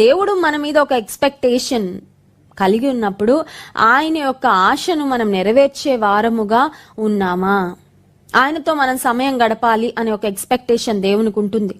దేవుడు మన మీద ఒక ఎక్స్పెక్టేషన్ కలిగి ఉన్నప్పుడు ఆయన యొక్క ఆశను మనం నెరవేర్చే వారముగా ఉన్నామా? ఆయనతో మనం సమయం గడపాలి అనే ఒక ఎక్స్పెక్టేషన్ దేవునికి ఉంటుంది.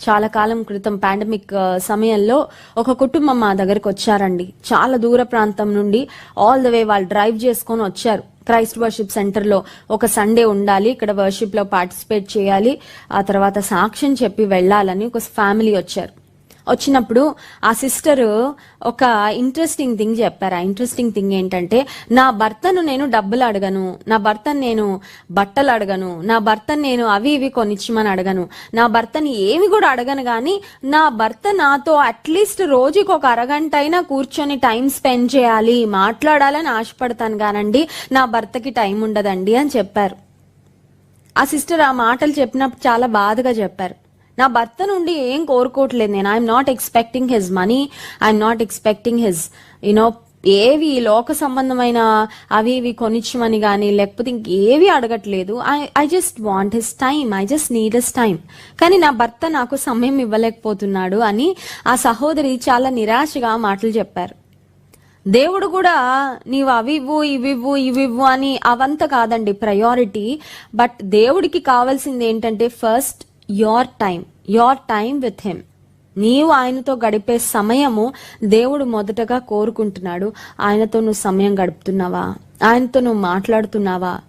చాలా కాలం క్రితం పాండమిక్ uh, సమయంలో ఒక కుటుంబం మా దగ్గరకు వచ్చారండి. చాలా దూర ప్రాంతం నుండి ఆల్ ద వే వాళ్ళు డ్రైవ్ చేసుకొని వచ్చారు. క్రైస్ట్ వర్షిప్ సెంటర్లో ఒక సండే ఉండాలి ఇక్కడ వర్షిప్లో పార్టిసిపేట్ చేయాలి ఆ తర్వాత సాక్ష్యం చెప్పి వెళ్ళాలని ఒక ఫ్యామిలీ వచ్చారు. వచ్చినప్పుడు ఆ సిస్టర్ ఒక ఇంట్రెస్టింగ్ థింగ్ చెప్పారు. ఆ ఇంట్రెస్టింగ్ థింగ్ ఏంటంటే నా భర్తను నేను డబ్బులు అడగను నా భర్తను నేను బట్టలు అడగను నా భర్తను నేను అవి ఇవి కొనిచ్చమని అడగను నా భర్తని ఏమి కూడా అడగను కానీ నా భర్త నాతో అట్లీస్ట్ రోజుకి ఒక అరగంట అయినా కూర్చొని టైం స్పెండ్ చేయాలి మాట్లాడాలని ఆశపడతాను కానండి నా భర్తకి టైం ఉండదండి అని చెప్పారు. ఆ సిస్టర్ ఆ మాటలు చెప్పినప్పుడు చాలా బాధగా చెప్పారు. నా భర్త నుండి ఏం కోరుకోవట్లేదు నేను. I'm not expecting his money I'm not expecting his you know ఏవి లోక సంబంధమైన అవి ఇవి కొనిచ్చమని కానీ లేకపోతే ఇంకేవి అడగట్లేదు. I I just want his time I just need his time కానీ నా భర్త నాకు సమయం ఇవ్వలేకపోతున్నాడు అని ఆ సహోదరి చాలా నిరాశగా మాటలు చెప్పారు. దేవుడు కూడా నీవు అవివ్వు ఇవివ్వు ఇవివ్వు అని అవంత కాదండి ప్రయారిటీ బట్ దేవుడికి కావాల్సింది ఏంటంటే first your time your time with him నీవు ఆయనతో గడిపే సమయము దేవుడు మొదటగా కోరుకుంటున్నాడు. ఆయనతో నువ్వు సమయం గడుపుతున్నావా? ఆయనతో నువ్వు మాట్లాడుతున్నావా?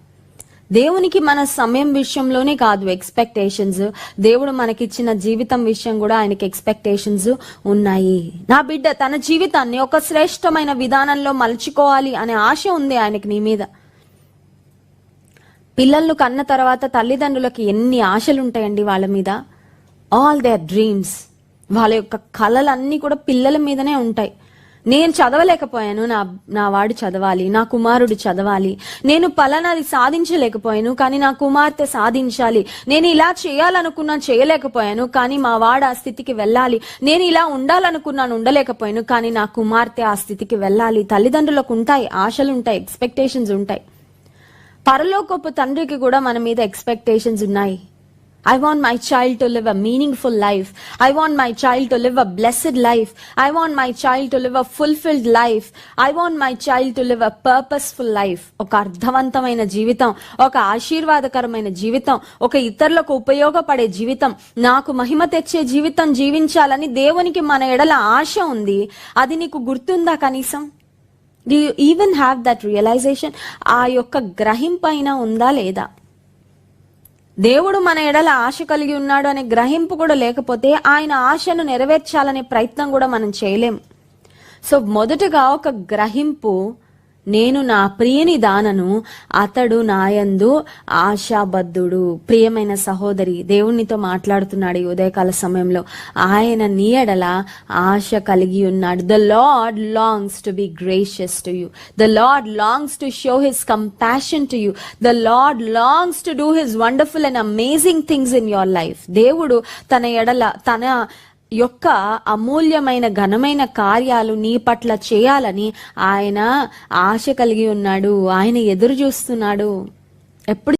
దేవునికి మన సమయం విషయంలోనే కాదు ఎక్స్పెక్టేషన్స్ దేవుడు మనకిచ్చిన జీవితం విషయం కూడా ఆయనకి ఎక్స్పెక్టేషన్స్ ఉన్నాయి. నా బిడ్డ తన జీవితాన్ని ఒక శ్రేష్టమైన విధానంలో మలుచుకోవాలి అనే ఆశ ఉంది ఆయనకి నీ మీద. పిల్లలను కన్న తర్వాత తల్లిదండ్రులకి ఎన్ని ఆశలు ఉంటాయండి వాళ్ళ మీద? ఆల్ దేర్ డ్రీమ్స్ వాళ్ళ యొక్క కళలన్నీ కూడా పిల్లల మీదనే ఉంటాయి. నేను చదవలేకపోయాను నా నా వాడు చదవాలి నా కుమారుడు చదవాలి. నేను పలానాది సాధించలేకపోయాను కానీ నా కుమార్తె సాధించాలి. నేను ఇలా చేయాలనుకున్నా చేయలేకపోయాను కానీ మా వాడు ఆ స్థితికి వెళ్ళాలి. నేను ఇలా ఉండాలనుకున్నాను ఉండలేకపోయాను కానీ నా కుమార్తె ఆ స్థితికి వెళ్ళాలి. తల్లిదండ్రులకు ఉంటాయి ఆశలు ఉంటాయి ఎక్స్పెక్టేషన్స్ ఉంటాయి. పరలోకపు తండ్రికి కూడా మన మీద ఎక్స్పెక్టేషన్స్ ఉన్నాయి. I want my child to live a meaningful life I want my child to live a blessed life I want my child to live a fulfilled life I want my child to live a purposeful life ఒక అర్థవంతమైన జీవితం ఒక ఆశీర్వాదకరమైన జీవితం ఒక ఇతరులకు ఉపయోగపడే జీవితం నాకు మహిమ తెచ్చే జీవితం జీవించాలని దేవునికి మన ఎడల ఆశ ఉంది. అది నీకు గుర్తుందా కనీసం? Do you even have that realization ఆ యొక్క గ్రహింపైన ఉందా లేదా? దేవుడు మన ఎడల ఆశ కలిగి ఉన్నాడు అనే గ్రహింపు కూడా లేకపోతే ఆయన ఆశను నెరవేర్చాలనే ప్రయత్నం కూడా మనం చేయలేం. సో మొదటగా ఒక గ్రహింపు నేను నా ప్రియని దానను అతడు నాయందు ఆశాబద్ధుడు. ప్రియమైన సహోదరి దేవునితో మాట్లాడుతున్నాడు ఈ ఉదయకాల సమయంలో. ఆయన నీ ఎడల ఆశ కలిగి ఉన్నాడు. The Lord longs to be gracious to you the Lord longs to show his compassion to you the Lord longs to do his wonderful and amazing things in your life దేవుడు తన ఎడల తన యొక్క అమూల్యమైన ఘనమైన కార్యాలు నీ పట్ల చేయాలని ఆయన ఆశ కలిగి ఉన్నాడు. ఆయన ఎదురు చూస్తున్నాడు. ఎప్పుడు